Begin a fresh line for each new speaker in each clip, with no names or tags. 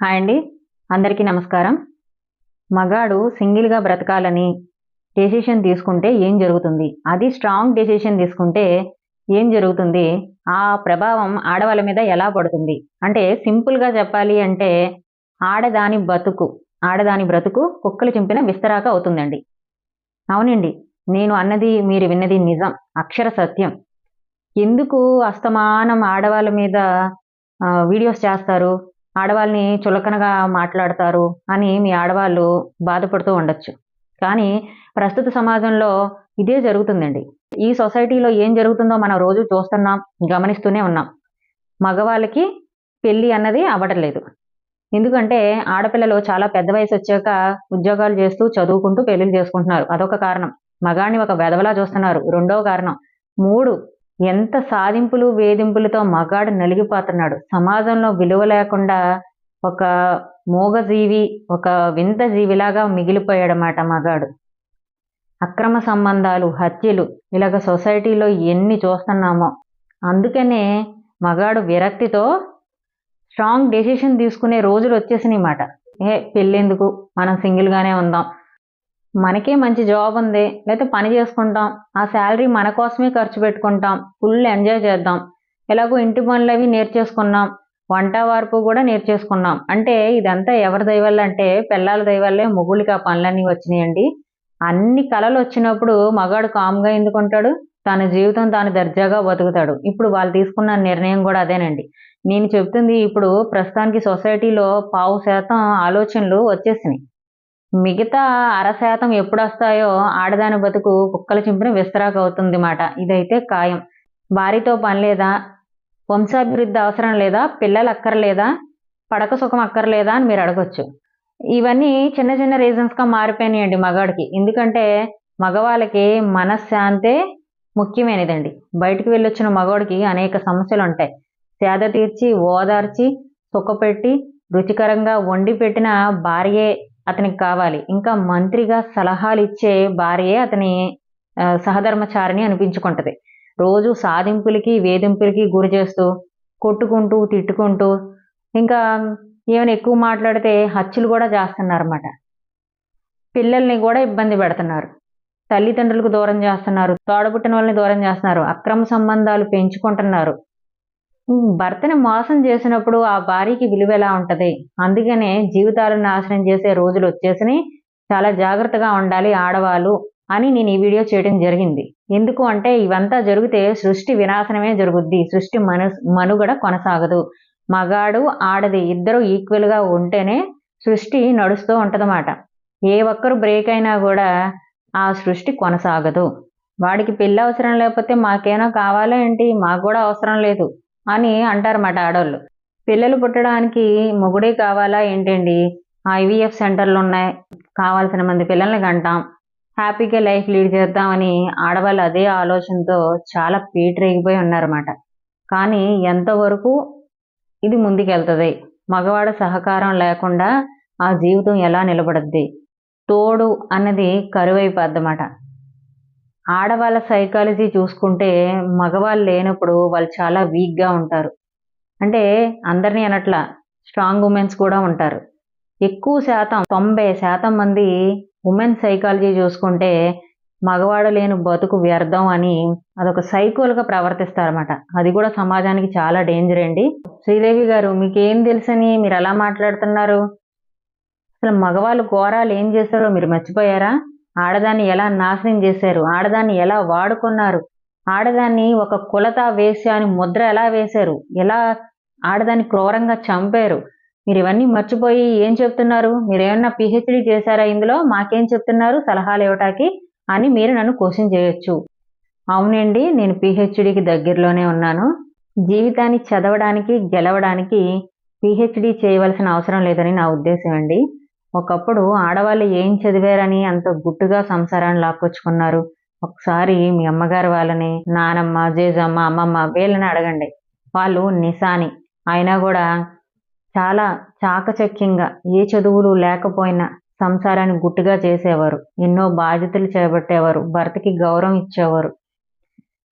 Hi అండి. అందరికీ నమస్కారం. మగాడు సింగిల్గా బ్రతకాలని డెసిషన్ తీసుకుంటే ఏం జరుగుతుంది? అది స్ట్రాంగ్ డెసిషన్ తీసుకుంటే ఏం జరుగుతుంది? ఆ ప్రభావం ఆడవాళ్ళ మీద ఎలా పడుతుంది? అంటే సింపుల్గా చెప్పాలి అంటే ఆడదాని బతుకు ఆడదాని బ్రతుకు కుక్కలు చింపిన విస్తరాక అవుతుందండి. అవునండి. నేను అన్నది మీరు విన్నది నిజం అక్షర సత్యం. ఎందుకు అస్తమానం ఆడవాళ్ళ మీద వీడియోస్ చేస్తారు? ఆడవాళ్ళని చులకనగా మాట్లాడతారు అని మీ ఆడవాళ్ళు బాధపడుతూ ఉండొచ్చు. కానీ ప్రస్తుత సమాజంలో ఇదే జరుగుతుందండి. ఈ సొసైటీలో ఏం జరుగుతుందో మనం రోజు చూస్తున్నాం గమనిస్తూనే ఉన్నాం. మగవాళ్ళకి పెళ్ళి అన్నది అవ్వడం లేదు. ఎందుకంటే ఆడపిల్లలు చాలా పెద్ద వయసు వచ్చాక ఉద్యోగాలు చేస్తూ చదువుకుంటూ పెళ్ళిళ్ళు చేసుకుంటున్నారు. అదొక కారణం. మగాన్ని ఒక వెధవలా చూస్తున్నారు. రెండవ కారణం. మూడు ఎంత సాధింపులు వేధింపులతో మగాడు నలిగిపోతున్నాడు. సమాజంలో విలువ లేకుండా ఒక మూగజీవి ఒక వింత జీవిలాగా మిగిలిపోయాడన్నమాట మగాడు. అక్రమ సంబంధాలు హత్యలు ఇలాగ సొసైటీలో ఎన్ని చూస్తున్నామో. అందుకనే మగాడు విరక్తితో స్ట్రాంగ్ డెసిషన్ తీసుకునే రోజులు వచ్చేసినాయి మాట ఏ పెళ్ళెందుకు? మనం సింగిల్గానే ఉందాం. మనకే మంచి జాబ్ ఉంది లేకపోతే పని చేసుకుంటాం ఆ శాలరీ మన కోసమే ఖర్చు పెట్టుకుంటాం ఫుల్ ఎంజాయ్ చేద్దాం. ఎలాగో ఇంటి పనులు అవి నేర్చేసుకున్నాం వంట వార్పు కూడా నేర్చేసుకున్నాం. అంటే ఇదంతా ఎవరి దయవల్ల అంటే పిల్లల దయవల్లే మొగుళ్ళకి ఆ పనులన్నీ వచ్చినాయండి. అన్ని కళలు వచ్చినప్పుడు మగాడు కామ్గా ఎందుకుంటాడు? తన జీవితం తాను దర్జాగా బతుకుతాడు. ఇప్పుడు వాళ్ళు తీసుకున్న నిర్ణయం కూడా అదేనండి. నేను చెప్తుంది ఇప్పుడు ప్రస్తుతానికి సొసైటీలో పావు శాతం ఆలోచనలు వచ్చేసినాయి. మిగతా అర శాతం ఎప్పుడు వస్తాయో ఆడదాని బతుకు కుక్కల చింపిన విస్తరాకు అవుతుంది మాట. ఇదైతే ఖాయం. భార్యతో పని లేదా? వంశాభివృద్ధి అవసరం లేదా? పిల్లలు అక్కర్లేదా? పడక సుఖం అక్కర్లేదా అని మీరు అడగొచ్చు. ఇవన్నీ చిన్న చిన్న రీజన్స్గా మారిపోయినాయండి మగాడికి. ఎందుకంటే మగవాళ్ళకి మనశ్శాంతే ముఖ్యమైనదండి. బయటికి వెళ్ళొచ్చిన మగవాడికి అనేక సమస్యలు ఉంటాయి. సేద తీర్చి ఓదార్చి సుఖపెట్టి రుచికరంగా వండి పెట్టిన భార్యే అతనికి కావాలి. ఇంకా మంత్రిగా సలహాలు ఇచ్చే భార్యే అతని సహధర్మచారిని అనిపించుకుంటది. రోజు సాధింపులకి వేధింపులకి గురి చేస్తూ కొట్టుకుంటూ తిట్టుకుంటూ ఇంకా ఏమైనా ఎక్కువ మాట్లాడితే హత్యలు కూడా చేస్తున్నారన్నమాట. పిల్లల్ని కూడా ఇబ్బంది పెడుతున్నారు. తల్లిదండ్రులకు దూరం చేస్తున్నారు. తోడబుట్టిన వాళ్ళని దూరం చేస్తున్నారు. అక్రమ సంబంధాలు పెంచుకుంటున్నారు. భర్తని మోసం చేసినప్పుడు ఆ భార్యకి విలువ ఎలా ఉంటది? అందుకనే జీవితాలను నాశనం చేసే రోజులు వచ్చేసినాయి చాలా జాగ్రత్తగా ఉండాలి ఆడవాళ్ళు అని నేను ఈ వీడియో చేయడం జరిగింది. ఎందుకు అంటే ఇవంతా జరిగితే సృష్టి వినాశనమే జరుగుద్ది. సృష్టి మను మనుగడ కొనసాగదు. మగాడు ఆడది ఇద్దరు ఈక్వల్గా ఉంటేనే సృష్టి నడుస్తూ ఉంటుందన్నమాట. ఏ ఒక్కరు బ్రేక్ అయినా కూడా ఆ సృష్టి కొనసాగదు. వాడికి పెళ్ళి అవసరం లేకపోతే మాకేనా కావాలా ఏంటి? మాకు కూడా అవసరం లేదు. అని అంటారన్నమాట ఆడవాళ్ళు పిల్లలు పుట్టడానికి మొగుడే కావాలా ఏంటండి? ఐవీఎఫ్ సెంటర్లు ఉన్నాయి. కావాల్సిన మంది పిల్లల్ని కంటాం. హ్యాపీగా లైఫ్ లీడ్ చేద్దామని ఆడవాళ్ళు అదే ఆలోచనతో చాలా పీటరేగిపోయి ఉన్నారన్నమాట. కానీ ఎంతవరకు ఇది ముందుకెళ్తుంది? మగవాడ సహకారం లేకుండా ఆ జీవితం ఎలా నిలబడద్ది? తోడు అన్నది కరువైపోద్దన్నమాట. ఆడవాళ్ళ సైకాలజీ చూసుకుంటే మగవాళ్ళు లేనప్పుడు వాళ్ళు చాలా వీక్గా ఉంటారు. అంటే అందరినీ అనట్లా స్ట్రాంగ్ ఉమెన్స్ కూడా ఉంటారు. ఎక్కువ శాతం తొంభై శాతం మంది ఉమెన్ సైకాలజీ చూసుకుంటే మగవాడు లేని బతుకు వ్యర్థం అని అదొక సైకోలుగా ప్రవర్తిస్తారన్నమాట. అది కూడా సమాజానికి చాలా డేంజర్ అండి. శ్రీదేవి గారు మీకేం తెలుసని మీరు ఎలా మాట్లాడుతున్నారు? అసలు మగవాళ్ళు ఘోరాలు ఏం చేస్తారో మీరు మర్చిపోయారా? ఆడదాన్ని ఎలా నాశనం చేశారు? ఆడదాన్ని ఎలా వాడుకున్నారు? ఆడదాన్ని ఒక కులత వేసి అని ముద్ర ఎలా వేశారు? ఎలా ఆడదాన్ని క్రూరంగా చంపారు? మీరు ఇవన్నీ మర్చిపోయి ఏం చెప్తున్నారు? మీరేమన్నా పిహెచ్డి చేశారా ఇందులో? మాకేం చెప్తున్నారు? సలహాలు ఇవ్వటానికి అని మీరు నన్ను క్వశ్చన్ చేయొచ్చు. అవునండి నేను పిహెచ్డికి దగ్గరలోనే ఉన్నాను. జీవితాన్ని చదవడానికి గెలవడానికి పిహెచ్డి చేయవలసిన అవసరం లేదని నా ఉద్దేశం అండి. ఒకప్పుడు ఆడవాళ్ళు ఏం చదివారని అంత గుట్టుగా సంసారాన్ని లాక్కొచ్చుకున్నారు. ఒకసారి మీ అమ్మగారు వాళ్ళని నానమ్మ జేజమ్మ అమ్మమ్మ వీళ్ళని అడగండి. వాళ్ళు నిశాని. అయినా కూడా చాలా చాకచక్యంగా ఏ చదువులు లేకపోయినా సంసారాన్ని గుట్టుగా చేసేవారు. ఎన్నో బాధ్యతలు చేపట్టేవారు. భర్తకి గౌరవం ఇచ్చేవారు.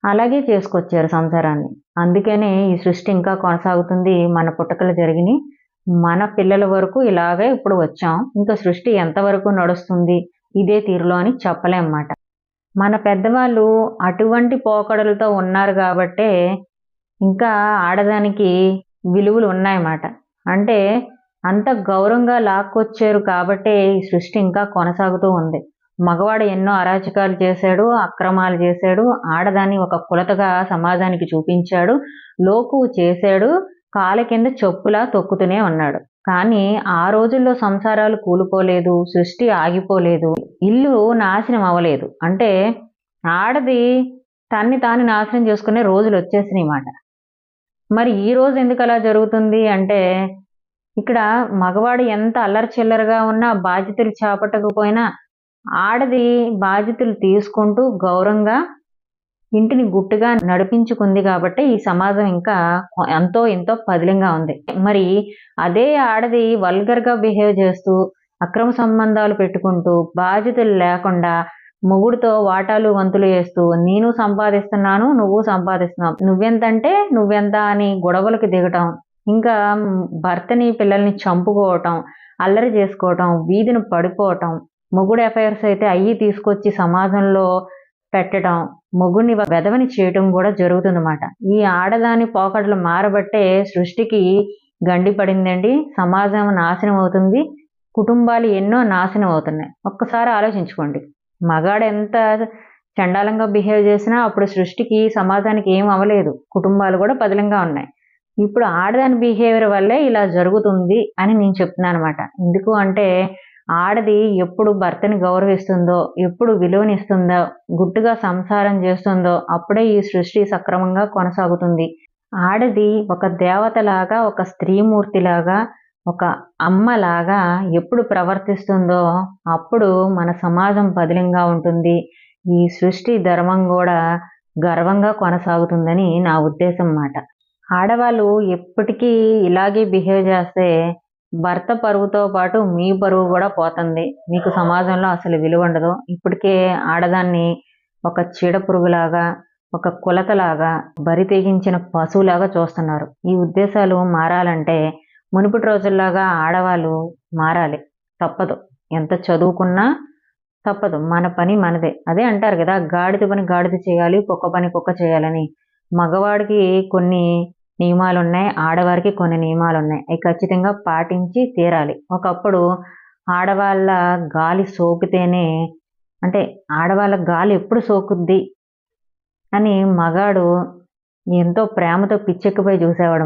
అలాగే చేసుకొచ్చారు సంసారాన్ని. అందుకనే ఈ సృష్టి ఇంకా కొనసాగుతుంది. మన పుట్టకలు జరిగినాయి మన పిల్లల వరకు ఇలాగే ఇప్పుడు వచ్చాం. ఇంకా సృష్టి ఎంతవరకు నడుస్తుంది? ఇదే తీరులో అని చెప్పలేమన్నమాట. మన పెద్దవాళ్ళు అటువంటి పోకడలతో ఉన్నారు కాబట్టే ఇంకా ఆడదానికి విలువలు ఉన్నాయన్నమాట. అంటే అంత గౌరవంగా లాక్కొచ్చారు కాబట్టే ఈ సృష్టి ఇంకా కొనసాగుతూ ఉంది. మగవాడు ఎన్నో అరాచకాలు చేశాడు అక్రమాలు చేశాడు ఆడదాన్ని ఒక కులతగా సమాజానికి చూపించాడు లోకు చేశాడు కాలు కింద చెప్పులా తొక్కుతూనే ఉన్నాడు. కానీ ఆ రోజుల్లో సంసారాలు కూలిపోలేదు సృష్టి ఆగిపోలేదు ఇల్లు నాశనం అవ్వలేదు. అంటే ఆడది తన్ని తాను నాశనం చేసుకునే రోజులు వచ్చేసినాయి మాట. మరి ఈ రోజు ఎందుకు అలా జరుగుతుంది అంటే ఇక్కడ మగవాడు ఎంత అల్లరి చిల్లరగా ఉన్నా బాధ్యతలు చేపట్టకపోయినా ఆడది బాధ్యతలు తీసుకుంటూ గౌరవంగా ఇంటిని గుట్టుగా నడిపించుకుంది కాబట్టి ఈ సమాజం ఇంకా ఎంతో ఎంతో పదిలంగా ఉంది. మరి అదే ఆడది వల్గర్గా బిహేవ్ చేస్తూ అక్రమ సంబంధాలు పెట్టుకుంటూ బాధ్యతలు లేకుండా మొగుడితో వాటాలు వంతులు వేస్తూ నేను సంపాదిస్తున్నాను నువ్వు సంపాదిస్తున్నావు. నువ్వెంతంటే నువ్వెంత అని గొడవలకు దిగటం ఇంకా భర్తని పిల్లల్ని చంపుకోవటం అల్లరి చేసుకోవటం వీధిని పడిపోవటం మొగుడు ఎఫ్ఐఆర్స్ అయితే అయ్యి తీసుకొచ్చి సమాజంలో పెట్టడం మొగుడిని వెధవని చేయటం కూడా జరుగుతుందన్నమాట. ఈ ఆడదాని పోకడలు మారబట్టే సృష్టికి గండి పడిందండి. సమాజం నాశనం అవుతుంది. కుటుంబాలు ఎన్నో నాశనం అవుతున్నాయి. ఒక్కసారి ఆలోచించుకోండి. మగాడు ఎంత చండాలంగా బిహేవ్ చేసినా అప్పుడు సృష్టికి సమాజానికి ఏం అవ్వలేదు. కుటుంబాలు కూడా పదిలంగా ఉన్నాయి. ఇప్పుడు ఆడదాని బిహేవియర్ వల్లే ఇలా జరుగుతుంది అని నేను చెప్తున్నాను అనమాట ఎందుకు అంటే ఆడది ఎప్పుడు భర్తని గౌరవిస్తుందో ఎప్పుడు విలువనిస్తుందో గుట్టుగా సంసారం చేస్తుందో అప్పుడే ఈ సృష్టి సక్రమంగా కొనసాగుతుంది. ఆడది ఒక దేవతలాగా ఒక స్త్రీమూర్తిలాగా ఒక అమ్మలాగా ఎప్పుడు ప్రవర్తిస్తుందో అప్పుడు మన సమాజం పదిలంగా ఉంటుంది. ఈ సృష్టి ధర్మం కూడా గర్వంగా కొనసాగుతుందని నా ఉద్దేశం మాట. ఆడవాళ్ళు ఎప్పటికీ ఇలాగే బిహేవ్ చేస్తే భర్త పరువుతో పాటు మీ పరువు కూడా పోతుంది. మీకు సమాజంలో అసలు విలువ ఉండదు. ఇప్పటికే ఆడదాన్ని ఒక చీడ పురుగులాగా ఒక కులతలాగా బరి తెగించిన పశువులాగా చూస్తున్నారు. ఈ ఉద్దేశాలు మారాలంటే మునుపటి రోజుల్లాగా ఆడవాళ్ళు మారాలి. తప్పదు. ఎంత చదువుకున్నా తప్పదు. మన పని మనదే. అదే అంటారు కదా గాడిద పని గాడిద చేయాలి కుక్క పని కుక్క చేయాలని. మగవాడికి కొన్ని నియమాలు ఉన్నాయి ఆడవారికి కొన్ని నియమాలు ఉన్నాయి అవి ఖచ్చితంగా పాటించి తీరాలి. ఒకప్పుడు ఆడవాళ్ళ గాలి సోకితేనే అంటే ఆడవాళ్ళ గాలి ఎప్పుడు సోకుద్ది అని మగాడు ఎంతో ప్రేమతో పిచ్చెక్కిపోయి చూసేవాడు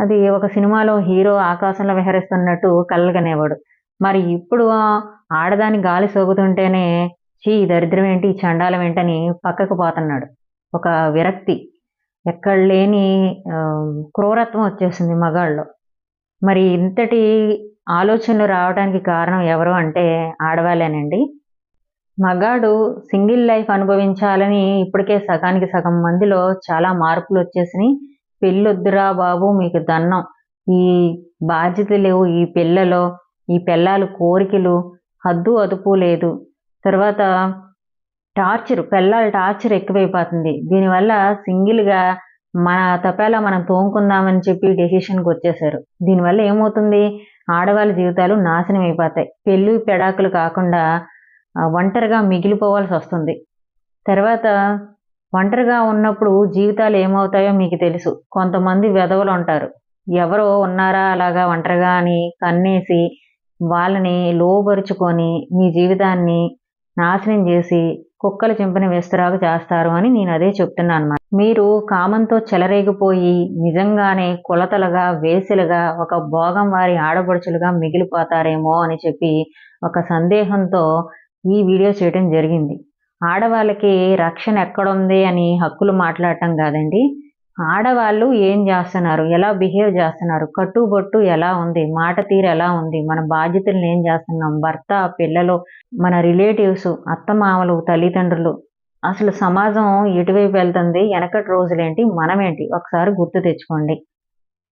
అది ఒక సినిమాలో హీరో ఆకాశంలో విహరిస్తున్నట్టు కలగనేవాడు. మరి ఇప్పుడు ఆడదాని గాలి సోకుతుంటేనే చీ దరిద్రం ఏంటి చండాలం ఏంటని పక్కకు పోతున్నాడు. ఒక విరక్తి. ఎక్కడ లేని క్రూరత్వం వచ్చేసింది మగాళ్ళు. మరి ఇంతటి ఆలోచనలు రావడానికి కారణం ఎవరు అంటే ఆడవాళ్ళేనండి. మగాడు సింగిల్ లైఫ్ అనుభవించాలని ఇప్పటికే సగానికి సగం మందిలో చాలా మార్పులు వచ్చేసినాయి. పెళ్ళొద్దురా బాబు మీకు దన్నం. ఈ బాధ్యత లేవు. ఈ పిల్లలు ఈ పిల్లల కోరికలు హద్దు అదుపు లేదు. తర్వాత టార్చర్ పిల్లల టార్చర్ ఎక్కువైపోతుంది. దీనివల్ల సింగిల్గా మన తపేలా మనం తోముకుందామని చెప్పి డెసిషన్కి వచ్చేసారు. దీనివల్ల ఏమవుతుంది? ఆడవాళ్ళ జీవితాలు నాశనం అయిపోతాయి. పెళ్ళి పెడాకులు కాకుండా ఒంటరిగా మిగిలిపోవాల్సి వస్తుంది. తర్వాత ఒంటరిగా ఉన్నప్పుడు జీవితాలు ఏమవుతాయో మీకు తెలుసు. కొంతమంది వెధవలు ఉంటారు. ఎవరో ఉన్నారా అలాగా ఒంటరిగా అని కన్నేసి వాళ్ళని లోబరుచుకొని మీ జీవితాన్ని నాశనం చేసి కుక్కలు చింపిన విస్తరాకు చేస్తారు అని నేను అదే చెప్తున్నాను అనమాట మీరు కామంతో చెలరేగిపోయి నిజంగానే కులతలుగా వేసులుగా ఒక భోగం వారి ఆడపడుచులుగా మిగిలిపోతారేమో అని చెప్పి ఒక సందేహంతో ఈ వీడియో చేయడం జరిగింది. ఆడవాళ్ళకి రక్షణ ఎక్కడుంది అని హక్కులు మాట్లాడటం కాదండి. ఆడవాళ్ళు ఏం చేస్తున్నారు? ఎలా బిహేవ్ చేస్తున్నారు? కట్టుబొట్టు ఎలా ఉంది? మాట తీరు ఎలా ఉంది? మన బాధ్యతలను ఏం చేస్తున్నాం? భర్త పిల్లలు మన రిలేటివ్స్ అత్తమామలు తల్లిదండ్రులు. అసలు సమాజం ఎటువైపు వెళ్తుంది? వెనకటి రోజులేంటి? మనమేంటి? ఒకసారి గుర్తు తెచ్చుకోండి.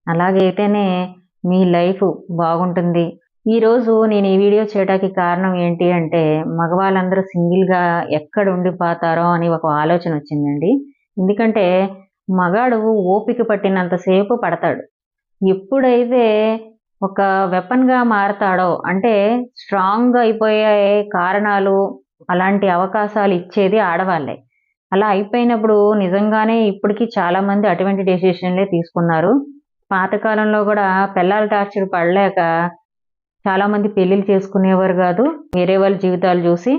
అలాగైతేనే మీ లైఫ్ బాగుంటుంది. ఈరోజు నేను ఈ వీడియో చేయడానికి కారణం ఏంటి అంటే మగవాళ్ళందరూ సింగిల్గా ఎక్కడ ఉండిపోతారో అని ఒక ఆలోచన వచ్చిందండి. ఎందుకంటే మగాడు ఓపిక పట్టినంతసేపు పడతాడు. ఎప్పుడైతే ఒక వెపన్గా మారతాడో అంటే స్ట్రాంగ్ అయిపోయే కారణాలు అలాంటి అవకాశాలు ఇచ్చేది ఆడవాళ్ళే. అలా అయిపోయినప్పుడు నిజంగానే ఇప్పటికీ చాలా మంది అటువంటి డెసిషన్లే తీసుకున్నారు. పాతకాలంలో కూడా పిల్లల టార్చర్ పడలేక చాలామంది పెళ్ళిళ్ళు చేసుకునేవారు కాదు వేరే వాళ్ళ జీవితాలు చూసి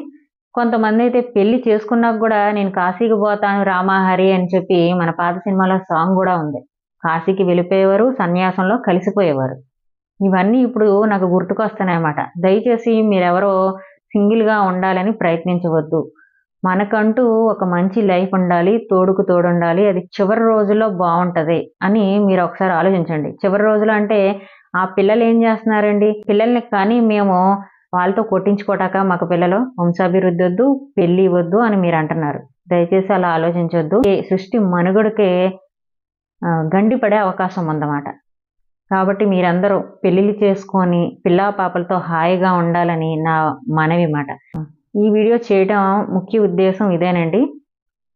కొంతమంది అయితే పెళ్ళి చేసుకున్నాక కూడా నేను కాశీకి పోతాను రామాహరి అని చెప్పి మన పాత సినిమాలో సాంగ్ కూడా ఉంది. కాశీకి వెళ్ళిపోయేవారు సన్యాసంలో కలిసిపోయేవారు. ఇవన్నీ ఇప్పుడు నాకు గుర్తుకొస్తున్నాయి దయచేసి మీరెవరో సింగిల్గా ఉండాలని ప్రయత్నించవద్దు. మనకంటూ ఒక మంచి లైఫ్ ఉండాలి తోడుకు తోడు ఉండాలి అది చివరి రోజుల్లో బాగుంటది అని మీరు ఒకసారి ఆలోచించండి. చివరి రోజులు అంటే ఆ పిల్లలు ఏం చేస్తున్నారండి? పిల్లల్ని కానీ మేము వాళ్ళతో కొట్టించుకోటాక మాకు పిల్లలు వంశాభివృద్ధి వద్దు పెళ్ళి వద్దు అని మీరు అంటున్నారు. దయచేసి అలా ఆలోచించొద్దు. ఈ సృష్టి మనుగడకే గండిపడే గండి పడే అవకాశం ఉందన్నమాట. కాబట్టి మీరందరూ పెళ్ళిళ్ళు చేసుకొని పిల్లా పాపలతో హాయిగా ఉండాలని నా మనవి మాట ఈ వీడియో చేయడం ముఖ్య ఉద్దేశం ఇదేనండి.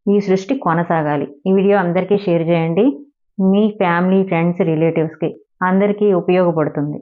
ఈ సృష్టి కొనసాగాలి. ఈ వీడియో అందరికీ షేర్ చేయండి. మీ ఫ్యామిలీ ఫ్రెండ్స్ రిలేటివ్స్కి అందరికీ ఉపయోగపడుతుంది.